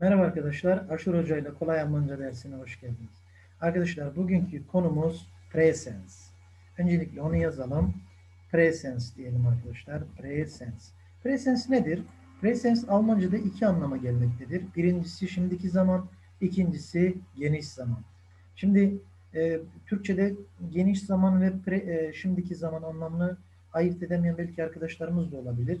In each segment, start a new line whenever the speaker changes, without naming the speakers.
Merhaba arkadaşlar. Aşur Hoca ile Kolay Almanca dersine hoş geldiniz. Arkadaşlar bugünkü konumuz presens. Öncelikle onu yazalım. Presens diyelim arkadaşlar. Presens. Presens nedir? Presens Almanca'da iki anlama gelmektedir. Birincisi şimdiki zaman, ikincisi geniş zaman. Şimdi e, Türkçe'de geniş zaman ve pre, e, şimdiki zaman anlamını ayırt edemeyen belki arkadaşlarımız da olabilir.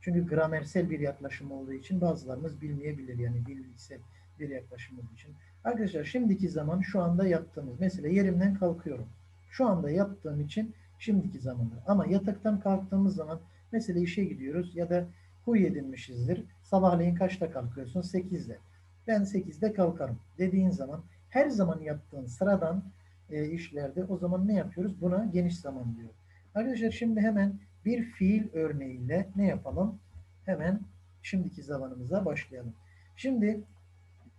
Çünkü gramersel bir yaklaşım olduğu için bazılarımız bilmeyebilir. Yani bilgisel bir yaklaşım olduğu için. Arkadaşlar şimdiki zaman şu anda yaptığımız. Mesela yerimden kalkıyorum. Şu anda yaptığım için şimdiki zamanda. Ama yataktan kalktığımız zaman mesela işe gidiyoruz ya da huy edinmişizdir. Sabahleyin kaçta kalkıyorsun? 8'de. Ben 8'de kalkarım dediğin zaman her zaman yaptığın sıradan e, işlerde o zaman ne yapıyoruz? Buna geniş zaman diyor. Arkadaşlar şimdi hemen bir fiil örneğiyle ne yapalım? Hemen şimdiki zamanımıza başlayalım. Şimdi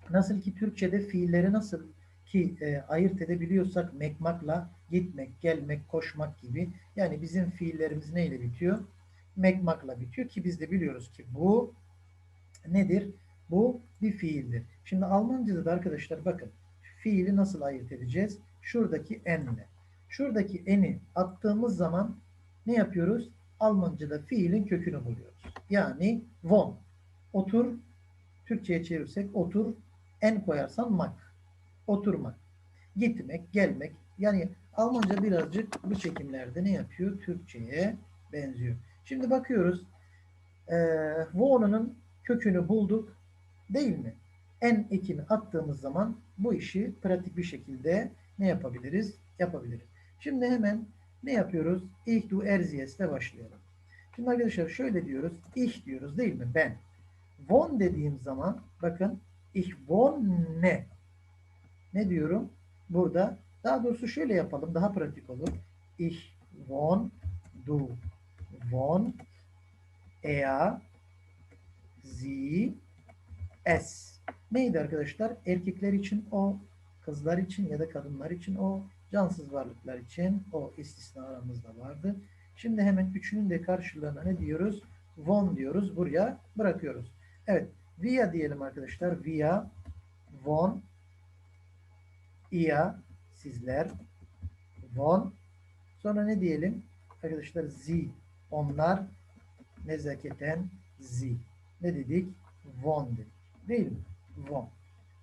nasıl ki Türkçe'de fiilleri nasıl ki e, ayırt edebiliyorsak mekmakla gitmek, gelmek, koşmak gibi. Yani bizim fiillerimiz neyle bitiyor? Mekmakla bitiyor ki biz de biliyoruz ki bu nedir? Bu bir fiildir. Şimdi Almanca'da da arkadaşlar bakın fiili nasıl ayırt edeceğiz? Şuradaki enle. Şuradaki eni attığımız zaman ne yapıyoruz? Almanca'da fiilin kökünü buluyoruz. Yani von. Otur. Türkçe'ye çevirsek otur. En koyarsan mak. Oturmak. Gitmek, gelmek. Yani Almanca birazcık bu çekimlerde ne yapıyor? Türkçe'ye benziyor. Şimdi bakıyoruz. Ee, von'un kökünü bulduk. Değil mi? En ekini attığımız zaman bu işi pratik bir şekilde ne yapabiliriz? Yapabiliriz. Şimdi hemen ne yapıyoruz? Ich du erziyesle başlayalım. Şimdi arkadaşlar şöyle diyoruz. Ich diyoruz değil mi? Ben. Von dediğim zaman bakın ich wohne. Ne diyorum? Burada daha doğrusu şöyle yapalım. Daha pratik olur. Ich wohn, du wohn, er, sie, es. Neydi arkadaşlar? Erkekler için o, kızlar için ya da kadınlar için o, cansız varlıklar için o istisna aramızda vardı. Şimdi hemen üçünün de karşılığına ne diyoruz? Von diyoruz. Buraya bırakıyoruz. Evet. Via diyelim arkadaşlar. Via, von, ia, sizler, von. Sonra ne diyelim? Arkadaşlar zi, onlar, nezaketen zi. Ne dedik? Von dedik. Değil mi? Von.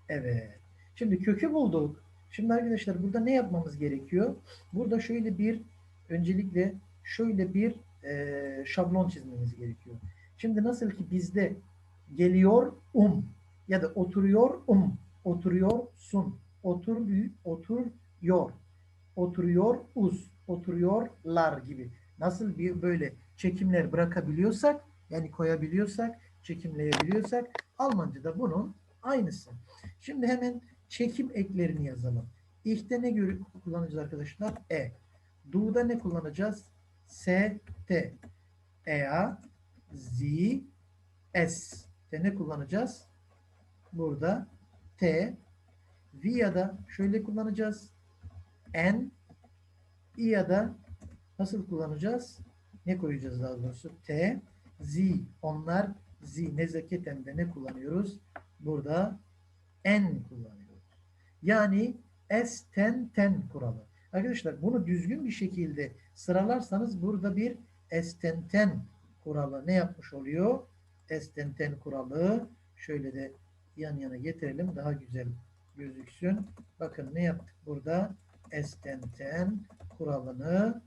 Evet. Şimdi kökü bulduk. Şimdi arkadaşlar burada ne yapmamız gerekiyor? Burada şöyle bir öncelikle şöyle bir e, şablon çizmemiz gerekiyor. Şimdi nasıl ki bizde geliyor um ya da oturuyor um, oturuyor sun, otur oturuyor, oturuyor uz, oturuyorlar gibi. Nasıl bir böyle çekimler bırakabiliyorsak yani koyabiliyorsak, çekimleyebiliyorsak Almanca'da bunun aynısı. Şimdi hemen çekim eklerini yazalım. İhte ne göre kullanacağız arkadaşlar? E. Do'da ne kullanacağız? S, T. Ea, Z, S. T ne kullanacağız? Burada T. Via'da şöyle kullanacağız. N. İa'da nasıl kullanacağız? Ne koyacağız daha doğrusu? T. Z. Onlar Z. Nezaketen de ne kullanıyoruz? Burada N kullanıyoruz. Yani S ten ten kuralı. Arkadaşlar bunu düzgün bir şekilde sıralarsanız burada bir S ten ten kuralı ne yapmış oluyor? S ten ten kuralı şöyle de yan yana getirelim daha güzel gözüksün. Bakın ne yaptık burada? S ten ten kuralını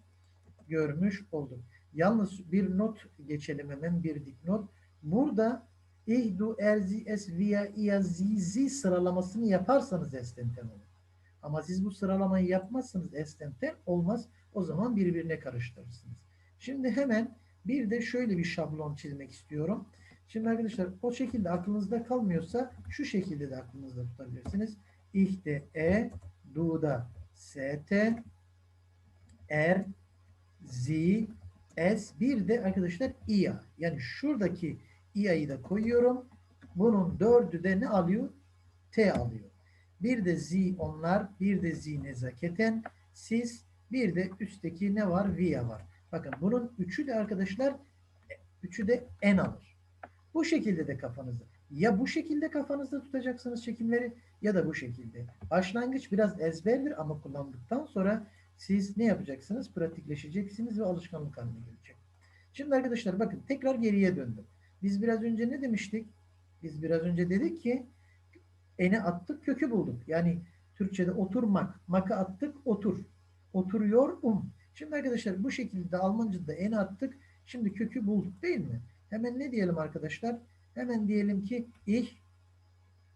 görmüş olduk. Yalnız bir not geçelim hemen bir dipnot. Burada ihdu erzi es via ia zizi sıralamasını yaparsanız estenten olur. Ama siz bu sıralamayı yapmazsanız estenten olmaz. O zaman birbirine karıştırırsınız. Şimdi hemen bir de şöyle bir şablon çizmek istiyorum. Şimdi arkadaşlar o şekilde aklınızda kalmıyorsa şu şekilde de aklınızda tutabilirsiniz. İhte e, du'da st, er, z, s, bir de arkadaşlar ia. Yani şuradaki i'yi de koyuyorum. Bunun dördü de ne alıyor? T alıyor. Bir de z onlar, bir de z nezaketen, siz, bir de üstteki ne var? Via var. Bakın bunun üçü de arkadaşlar, üçü de n alır. Bu şekilde de kafanızda. Ya bu şekilde kafanızda tutacaksınız çekimleri ya da bu şekilde. Başlangıç biraz ezberdir ama kullandıktan sonra siz ne yapacaksınız? Pratikleşeceksiniz ve alışkanlık haline gelecek. Şimdi arkadaşlar bakın tekrar geriye döndüm. Biz biraz önce ne demiştik? Biz biraz önce dedik ki ene attık kökü bulduk. Yani Türkçe'de oturmak. Maka attık otur. Oturuyor um. Şimdi arkadaşlar bu şekilde Almanca'da ene attık. Şimdi kökü bulduk değil mi? Hemen ne diyelim arkadaşlar? Hemen diyelim ki ich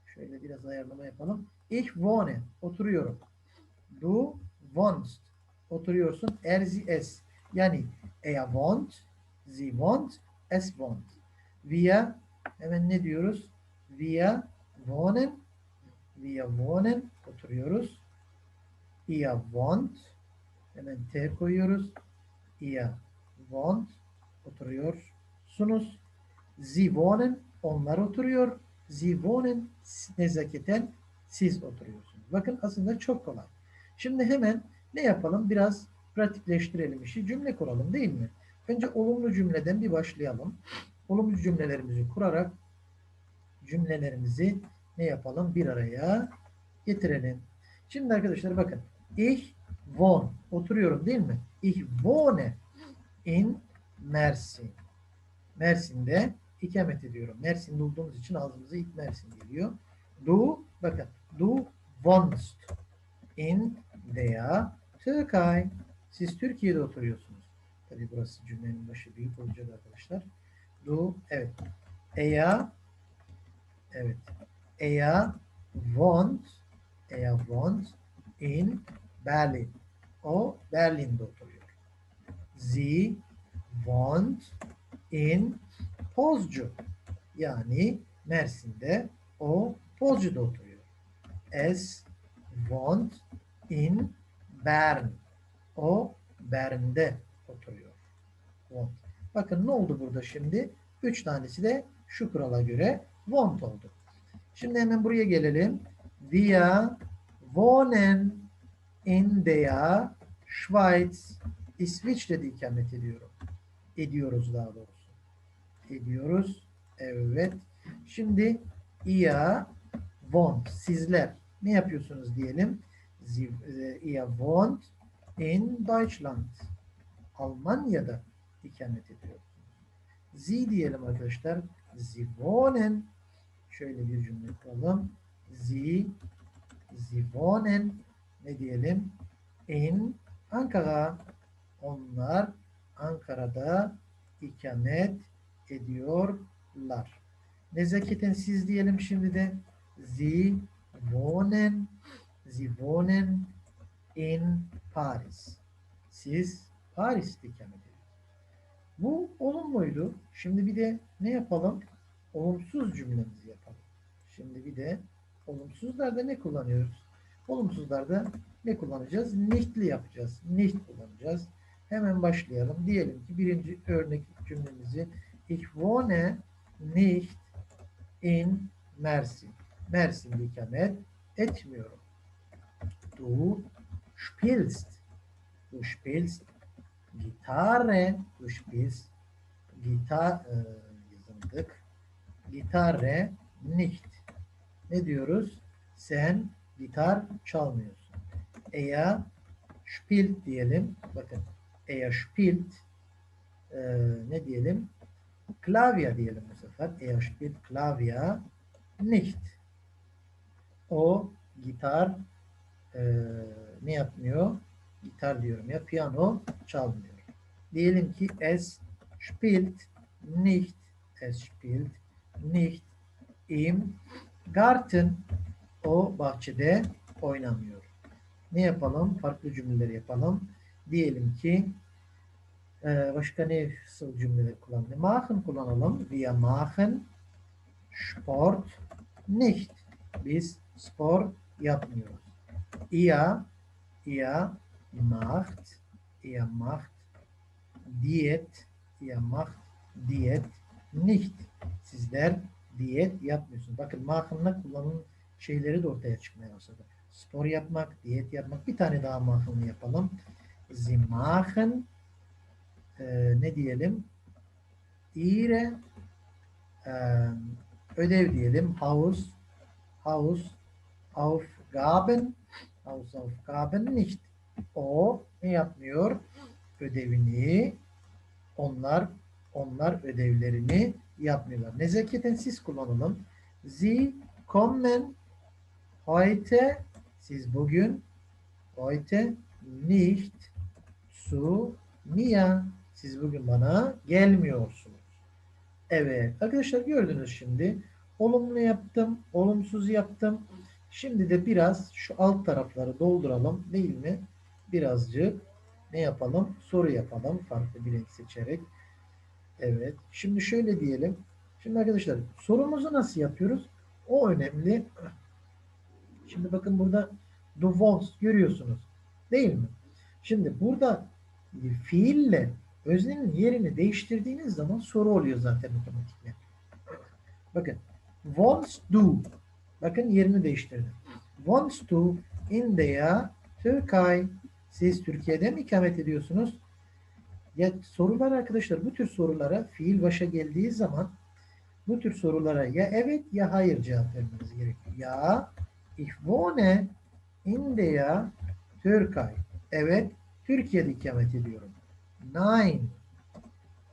şöyle biraz ayarlama yapalım. Ich wohne. Oturuyorum. Du wohnst. Oturuyorsun. Er sie es. Yani er wohnt, sie wohnt, es wohnt. Wir hemen ne diyoruz? Wir wohnen. Wir wohnen. Oturuyoruz. Ihr wohnt. Hemen T koyuyoruz. Ihr wohnt. Oturuyorsunuz. Sie wohnen. Onlar oturuyor. Sie wohnen. Nezaketen siz oturuyorsunuz. Bakın aslında çok kolay. Şimdi hemen ne yapalım? Biraz pratikleştirelim işi. Cümle kuralım değil mi? Önce olumlu cümleden bir başlayalım. Olumlu cümlelerimizi kurarak cümlelerimizi ne yapalım? Bir araya getirelim. Şimdi arkadaşlar bakın. Ich wohne. Oturuyorum değil mi? Ich wohne in Mersin. Mersin'de ikamet ediyorum. Mersin'de olduğumuz için ağzımıza ilk Mersin geliyor. Du, bakın. Du wohnst in der Türkei. Siz Türkiye'de oturuyorsunuz. Tabi burası cümlenin başı büyük olacak arkadaşlar. Du, evet. Er, evet. Er wohnt, er wohnt in Berlin. O Berlin'de oturuyor. Sie wohnt in Pozcu. Yani Mersin'de o Pozcu'da oturuyor. Es wohnt in Bern. O Bern'de oturuyor. Wohnt. Bakın ne oldu burada şimdi? Üç tanesi de şu kurala göre wohnt oldu. Şimdi hemen buraya gelelim. Wir wohnen in der Schweiz. İsviçre'de ikamet ediyorum. Ediyoruz daha doğrusu. Ediyoruz. Evet. Şimdi ihr wohnt. Sizler ne yapıyorsunuz diyelim? Sie, ihr wohnt in Deutschland. Almanya'da ikamet ediyorsunuz. Sie diyelim arkadaşlar. Sie wohnen. Şöyle bir cümle kuralım. Sie wohnen ne diyelim? In Ankara. Onlar Ankara'da ikamet ediyorlar. Nezaketen siz diyelim şimdi de. Sie wohnen, sie wohnen in Paris. Siz Paris'te ikamet ediyorsunuz. Bu olumluydu. Şimdi bir de ne yapalım? Olumsuz cümlemizi yapalım. Şimdi bir de olumsuzlarda ne kullanıyoruz? Olumsuzlarda ne kullanacağız? Nicht'li yapacağız. Nicht kullanacağız. Hemen başlayalım. Diyelim ki birinci örnek cümlemizi Ich wohne nicht in Mersin. Mersin'de ikamet etmiyorum. Du spielst. Du spielst Gitarre. Du spielst Gitar e, yazıldık. Gitarre nicht. Ne diyoruz? Sen gitar çalmıyorsun. Er spielt diyelim. Bakın. Er spielt e, ne diyelim? Klavye diyelim bu sefer. Er spielt Klavye nicht. O gitar e, ne yapmıyor? Gitar diyorum ya piyano çalmıyor. Diyelim ki es spielt nicht es spielt nicht im Garten o bahçede oynamıyor. Ne yapalım? Farklı cümleler yapalım. Diyelim ki e, başka ne nasıl cümleler kullanalım? Machen kullanalım. Wir machen Sport nicht. Biz spor yapmıyoruz. Ihr, ihr macht, ihr macht diyet, ihr macht diyet nicht. Sizler diyet yapmıyorsunuz. Bakın machen'la kullanılan şeyleri de ortaya çıkmaya başladı. Spor yapmak, diyet yapmak. Bir tane daha machen'lı yapalım. Sie machen e, ne diyelim? ihre Ee, ödev diyelim. Haus, Haus, Aufgaben, Hausaufgaben nicht. O ne yapmıyor? Ödevini onlar onlar ödevlerini yapmıyorlar. Nezaketen siz kullanalım. Sie kommen heute siz bugün heute nicht zu mir siz bugün bana gelmiyorsunuz. Evet. Arkadaşlar gördünüz şimdi. Olumlu yaptım. Olumsuz yaptım. Şimdi de biraz şu alt tarafları dolduralım. Değil mi? Birazcık ne yapalım? Soru yapalım. Farklı bir renk seçerek. Evet. Şimdi şöyle diyelim. Şimdi arkadaşlar sorumuzu nasıl yapıyoruz? O önemli. Şimdi bakın burada the wants görüyorsunuz. Değil mi? Şimdi burada fiille öznenin yerini değiştirdiğiniz zaman soru oluyor zaten otomatikle. Bakın wants do bakın yerini değiştirdi. Wants to in the Türkiye siz Türkiye'de mi ikamet ediyorsunuz? Ya sorular arkadaşlar bu tür sorulara fiil başa geldiği zaman bu tür sorulara ya evet ya hayır cevap vermeniz gerekiyor. Ya ich wohne in der Türkei. Evet, Türkiye'de ikamet ediyorum. Nein,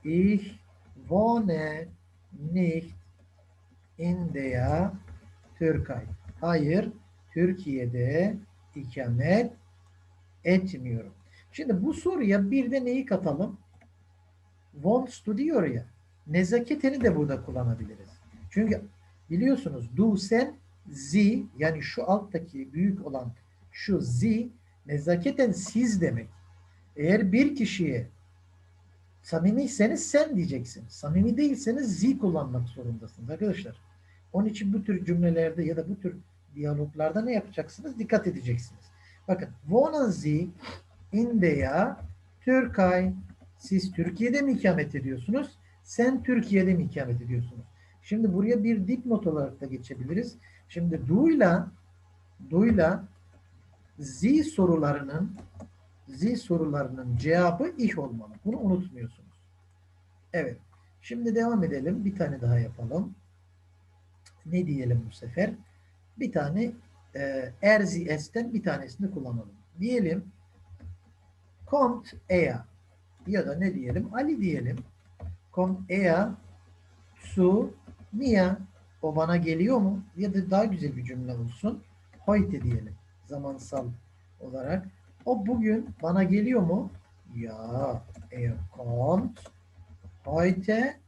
ich wohne nicht in der Türkei. Hayır, Türkiye'de ikamet etmiyorum. Şimdi bu soruya bir de neyi katalım? Wants to diyor ya. Nezaketini de burada kullanabiliriz. Çünkü biliyorsunuz do sen z yani şu alttaki büyük olan şu z nezaketen siz demek. Eğer bir kişiye samimiyseniz sen diyeceksiniz. Samimi değilseniz z kullanmak zorundasınız arkadaşlar. Onun için bu tür cümlelerde ya da bu tür diyaloglarda ne yapacaksınız? Dikkat edeceksiniz. Bakın, wohnen Sie in der Türkei. Siz Türkiye'de mi ikamet ediyorsunuz? Sen Türkiye'de mi ikamet ediyorsunuz? Şimdi buraya bir dipnot olarak da geçebiliriz. Şimdi duyla duyla z sorularının z sorularının cevabı ich olmalı. Bunu unutmuyorsunuz. Evet. Şimdi devam edelim. Bir tane daha yapalım. Ne diyelim bu sefer? Bir tane e, bir tanesini kullanalım. Diyelim kommt er ya da ne diyelim? Ali diyelim. Kommt er zu mir o bana geliyor mu? Ya da daha güzel bir cümle olsun. Heute diyelim. Zamansal olarak. O bugün bana geliyor mu? Ya er kommt heute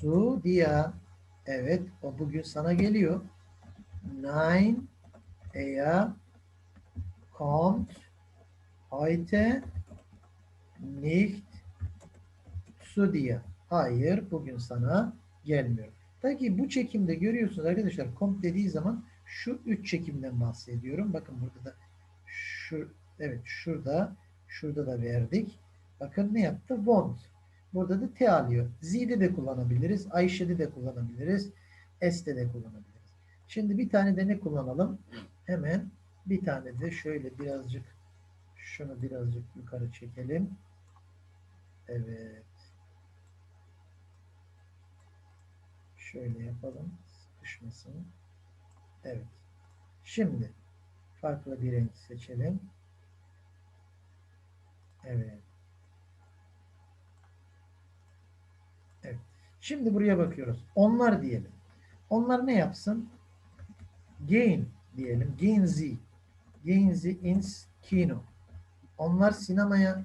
zu dir. Evet, o bugün sana geliyor. Nein, er kommt heute nicht zu dir. Hayır, bugün sana gelmiyor. Tabii bu çekimde görüyorsunuz arkadaşlar komp dediği zaman şu üç çekimden bahsediyorum. Bakın burada da şu evet şurada şurada da verdik. Bakın ne yaptı? Want. Burada da T alıyor. Z'de de kullanabiliriz. Ayşe'de de kullanabiliriz. S'de de kullanabiliriz. Şimdi bir tane de ne kullanalım? Hemen bir tane de şöyle birazcık şunu birazcık yukarı çekelim. Evet. Şöyle yapalım. Sıkışmasın. Evet. Şimdi farklı bir renk seçelim. Evet. Evet. Şimdi buraya bakıyoruz. Onlar diyelim. Onlar ne yapsın? Gain diyelim. Gain Z. Gain Z ins kino. Onlar sinemaya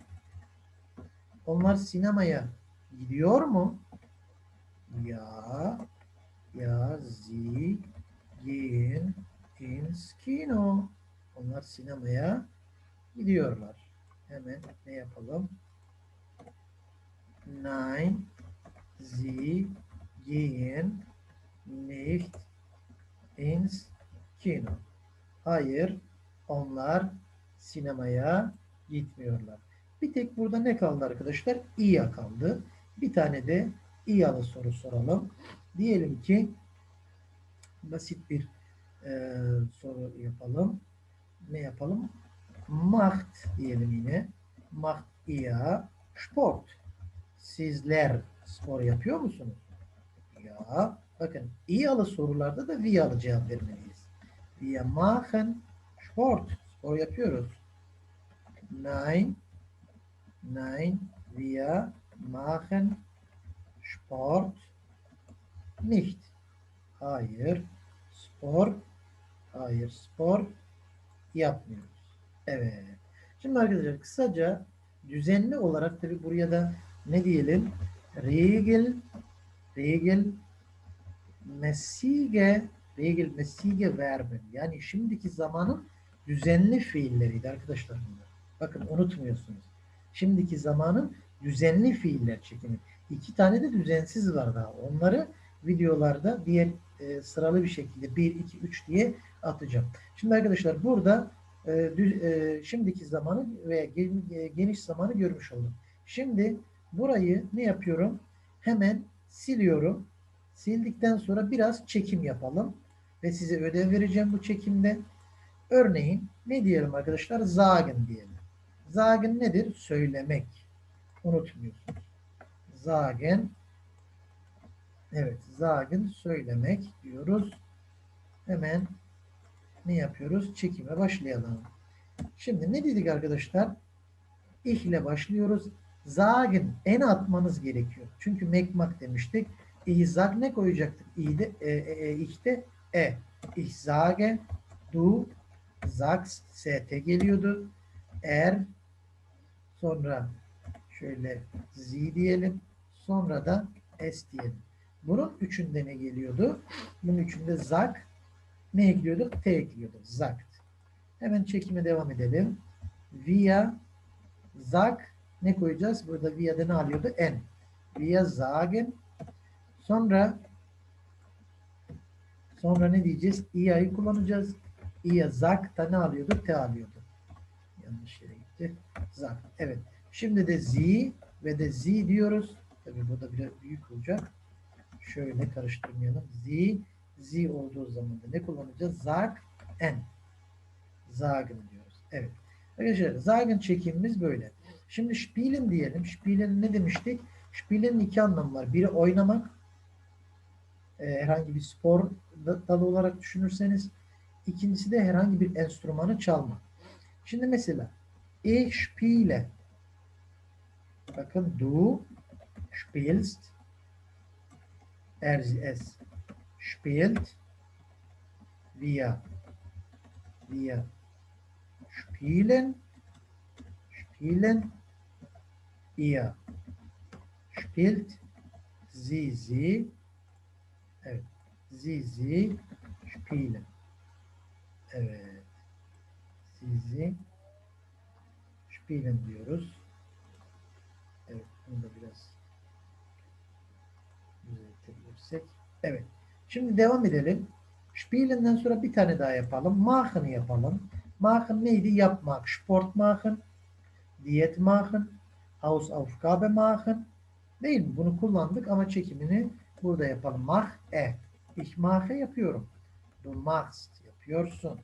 onlar sinemaya gidiyor mu? Ya ya sie gehen ins Kino. Onlar sinemaya gidiyorlar. Hemen ne yapalım? Nein, sie gehen nicht ins Kino. Hayır, onlar sinemaya gitmiyorlar. Bir tek burada ne kaldı arkadaşlar? İya kaldı. Bir tane de İyalı soru soralım. Diyelim ki basit bir e, soru yapalım. Ne yapalım? Macht diyelim yine. Macht ihr Sport. Sizler spor yapıyor musunuz? Ya bakın i'alı sorularda da via'lı cevap vermeliyiz. Wir machen Sport. Spor yapıyoruz. Nein. Nein. Wir machen Sport nicht. Hayır. Spor. Hayır. Spor yapmıyoruz. Evet. Şimdi arkadaşlar kısaca düzenli olarak tabi buraya da ne diyelim? Regel Regel mesige Regel mesige verben. Yani şimdiki zamanın düzenli fiilleriydi arkadaşlar. Bakın unutmuyorsunuz. Şimdiki zamanın düzenli fiiller çekimi. İki tane de düzensiz var daha. Onları videolarda diğer e, sıralı bir şekilde 1, 2, 3 diye atacağım. Şimdi arkadaşlar burada e, düz, e, şimdiki zamanı veya e, geniş zamanı görmüş olduk. Şimdi burayı ne yapıyorum? Hemen siliyorum. Sildikten sonra biraz çekim yapalım. Ve size ödev vereceğim bu çekimde. Örneğin ne diyelim arkadaşlar? Zagen diyelim. Zagen nedir? Söylemek. Unutmuyorsunuz. Zagen Evet. Zagen söylemek diyoruz. Hemen ne yapıyoruz? Çekime başlayalım. Şimdi ne dedik arkadaşlar? İh ile başlıyoruz. Zagen en atmanız gerekiyor. Çünkü mekmak demiştik. İh zag ne koyacaktık? İ'de, e, e, e, ih'te e. Ich sage, du sagst, st geliyordu. Er, sonra şöyle sie diyelim. Sonra da es diyelim. Bunun üçünde ne geliyordu? Bunun üçünde zag ne ekliyorduk? T ekliyorduk. Zagt. Hemen çekime devam edelim. Via zag ne koyacağız? Burada via'da ne alıyordu? N. Via zagen sonra sonra ne diyeceğiz? i'a'yı kullanacağız. i'ya zag da ne alıyordu? T alıyordu. Yanlış yere gitti. Zag. Evet. Şimdi de z ve de z diyoruz. Tabii burada biraz büyük olacak. Şöyle karıştırmayalım. Z Z olduğu zaman da ne kullanacağız? Zag en. Zagen diyoruz. Evet. Arkadaşlar Zagen çekimimiz böyle. Şimdi Spielen diyelim. Spielen ne demiştik? Spielen'in iki anlamı var. Biri oynamak. E, herhangi bir spor dalı olarak düşünürseniz. İkincisi de herhangi bir enstrümanı çalmak. Şimdi mesela Ich spiele. Bakın du spielst. Er spielt. Wir. Wir spielen. Spielen. İhr. Spielt sie sie. Evet sie spielen evet sie spielen diyoruz evet bunu da biraz düzeltebilirsek evet Şimdi devam edelim. Spielen'den sonra bir tane daha yapalım. Machen'ı yapalım. Machen neydi? Yapmak. Sport machen. Diyet machen. Hausaufgabe machen. Değil mi? Bunu kullandık ama çekimini burada yapalım. Mach e. Ich mache yapıyorum. Du machst yapıyorsun.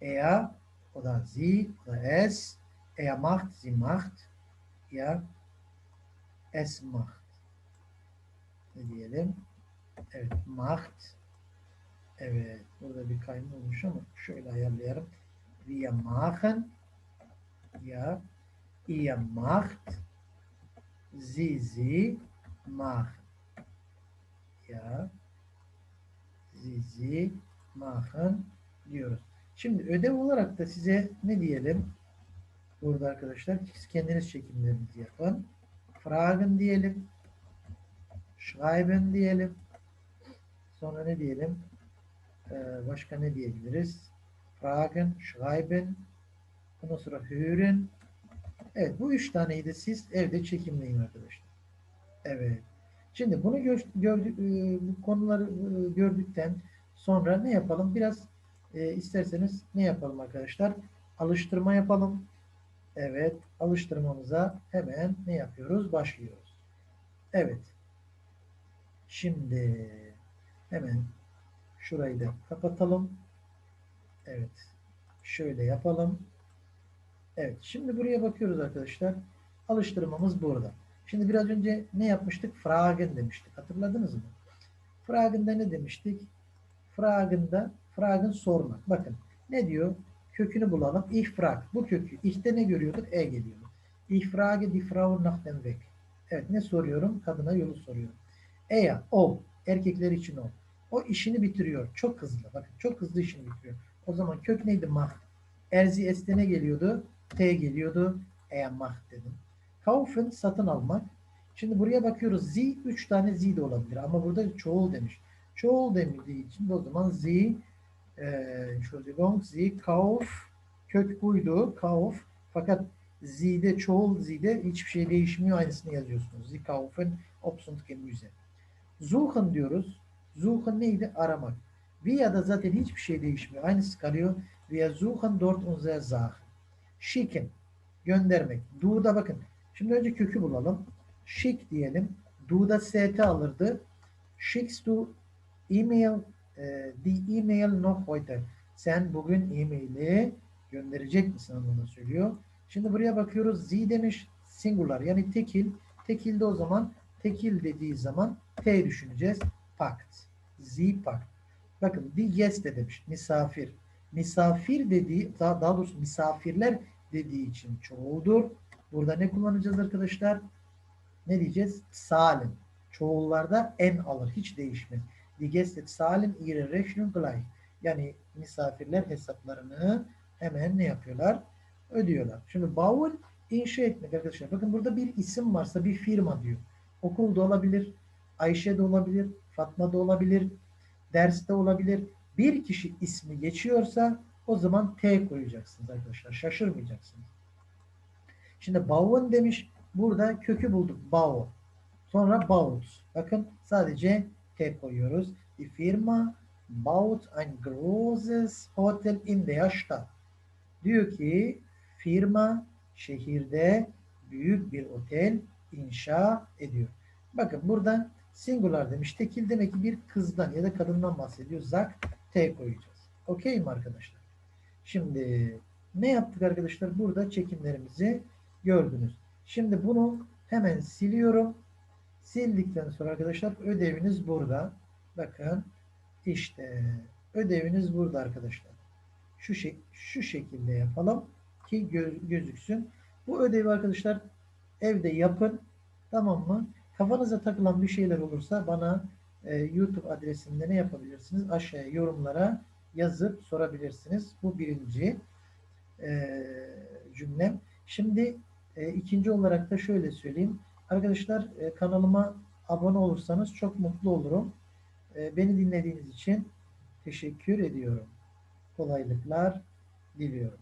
Er o da sie o da es. Er macht, sie macht. Ya es macht. Ne diyelim? Evet. Macht. Evet. Burada bir kayma olmuş ama şöyle ayarlayalım. Wir machen. Ja. Ihr macht. Sie, sie machen. Ja. Sie machen diyoruz. Şimdi ödev olarak da size ne diyelim? Burada arkadaşlar siz kendiniz çekimlerinizi yapın. Fragen diyelim. Schreiben diyelim. Sonra ne diyelim? Ee, başka ne diyebiliriz? Fragen, schreiben. Ondan sonra hören. Evet bu üç taneyi de siz evde çekimleyin arkadaşlar. Evet. Şimdi bunu gör, gördük, e, bu konuları e, gördükten sonra ne yapalım? Biraz e, isterseniz ne yapalım arkadaşlar? Alıştırma yapalım. Evet. Alıştırmamıza hemen ne yapıyoruz? Başlıyoruz. Evet. Şimdi Hemen şurayı da kapatalım. Evet. Şöyle yapalım. Evet. Şimdi buraya bakıyoruz arkadaşlar. Alıştırmamız burada. Şimdi biraz önce ne yapmıştık? Fragen demiştik. Hatırladınız mı? Fragında ne demiştik? Fragında, fragın sormak. Bakın ne diyor? Kökünü bulalım. İhfrag. Bu kökü. İhte ne görüyorduk? E geliyordu. İhfrage die Frau nach dem Weg. Evet ne soruyorum? Kadına yolu soruyorum. Eya, o. Erkekler için o. O işini bitiriyor. Çok hızlı. Bakın çok hızlı işini bitiriyor. O zaman kök neydi? Mach. Erzi este ne geliyordu? T geliyordu. Eya mach dedim. Kaufen satın almak. Şimdi buraya bakıyoruz. Z 3 tane Z de olabilir. Ama burada çoğul demiş. Çoğul demediği için de o zaman Z e, Entschuldigung, Z kauf kök buydu. Kauf. Fakat Z'de çoğul Z'de hiçbir şey değişmiyor. Aynısını yazıyorsunuz. Z kaufen Obst Gemüse. Suchen diyoruz. Suchen neydi? Aramak. Wir da zaten hiçbir şey değişmiyor. Aynısı kalıyor. Wir suchen dort unsere Sachen. Schicken. Göndermek. Du'da bakın. Şimdi önce kökü bulalım. Schick diyelim. Du'da ST alırdı. Schickst du e-mail e, die e-mail noch heute. Sen bugün e-maili gönderecek misin anlamına söylüyor. Şimdi buraya bakıyoruz. Z demiş singular yani tekil. Tekilde o zaman tekil dediği zaman T düşüneceğiz. Pakt. Z pakt. Bakın die Gäste demiş. Misafir. Misafir dediği daha, daha doğrusu misafirler dediği için çoğuldur. Burada ne kullanacağız arkadaşlar? Ne diyeceğiz? Salim. Çoğullarda en alır. Hiç değişmez. Die Gäste zahlen ihre Rechnung gleich. Yani misafirler hesaplarını hemen ne yapıyorlar? Ödüyorlar. Şimdi bauen inşa etmek arkadaşlar. Bakın burada bir isim varsa bir firma diyor. Okul da olabilir. Ayşe de olabilir. Fatma da olabilir. Derste olabilir. Bir kişi ismi geçiyorsa o zaman T koyacaksınız arkadaşlar. Şaşırmayacaksınız. Şimdi bauen demiş. Burada kökü bulduk. Bau. Sonra baut. Bakın sadece T koyuyoruz. Die Firma baut ein großes Hotel in der Stadt. Diyor ki firma şehirde büyük bir otel inşa ediyor. Bakın burada singular demiş. Tekil demek ki bir kızdan ya da kadından bahsediyor. Zak T koyacağız. Okey mi arkadaşlar? Şimdi ne yaptık arkadaşlar? Burada çekimlerimizi gördünüz. Şimdi bunu hemen siliyorum. Sildikten sonra arkadaşlar ödeviniz burada. Bakın işte ödeviniz burada arkadaşlar. Şu şek şu şekilde yapalım ki gö gözüksün. Bu ödevi arkadaşlar evde yapın. Tamam mı? Kafanıza takılan bir şeyler olursa bana e, YouTube adresinde ne yapabilirsiniz? Aşağıya yorumlara yazıp sorabilirsiniz. Bu birinci e, cümlem. Şimdi e, ikinci olarak da şöyle söyleyeyim. Arkadaşlar e, kanalıma abone olursanız çok mutlu olurum. E, beni dinlediğiniz için teşekkür ediyorum. Kolaylıklar diliyorum.